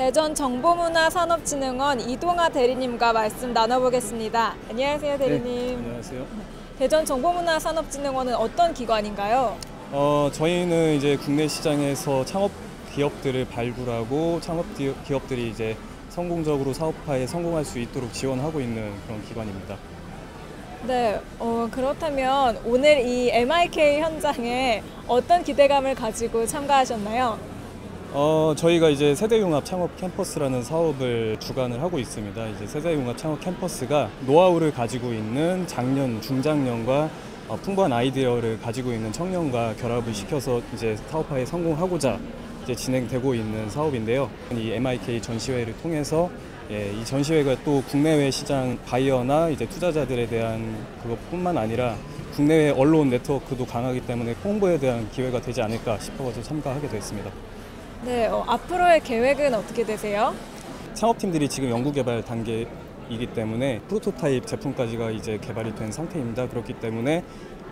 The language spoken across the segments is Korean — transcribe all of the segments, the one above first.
대전 정보문화산업진흥원 이동아 대리님과 말씀 나눠보겠습니다. 안녕하세요, 대리님. 네, 안녕하세요. 대전 정보문화산업진흥원은 어떤 기관인가요? 어, 저희는 이제 국내 시장에서 창업 기업들을 발굴하고 창업 기- 기업들이 이제 성공적으로 사업화에 성공할 수 있도록 지원하고 있는 그런 기관입니다. 네, 어, 그렇다면 오늘 이 MIK 현장에 어떤 기대감을 가지고 참가하셨나요? 어, 저희가 이제 세대융합 창업 캠퍼스라는 사업을 주관을 하고 있습니다. 이제 세대융합 창업 캠퍼스가 노하우를 가지고 있는 장년, 중장년과 어, 풍부한 아이디어를 가지고 있는 청년과 결합을 시켜서 이제 사업화에 성공하고자 이제 진행되고 있는 사업인데요. 이 MIK 전시회를 통해서 예, 이 전시회가 또 국내외 시장 바이어나 이제 투자자들에 대한 그것뿐만 아니라 국내외 언론 네트워크도 강하기 때문에 홍보에 대한 기회가 되지 않을까 싶어서 참가하게 됐습니다. 네, 어, 앞으로의 계획은 어떻게 되세요? 창업팀들이 지금 연구개발 단계이기 때문에 프로토타입 제품까지가 이제 개발이 된 상태입니다. 그렇기 때문에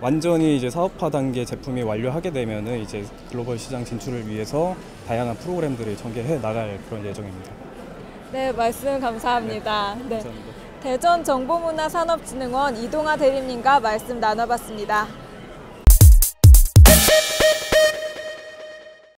완전히 이제 사업화 단계 제품이 완료하게 되면은 이제 글로벌 시장 진출을 위해서 다양한 프로그램들을 전개해 나갈 그런 예정입니다. 네, 말씀 감사합니다. 네. 감사합니다. 대전 정보문화산업진흥원 이동아 대리님과 말씀 나눠봤습니다.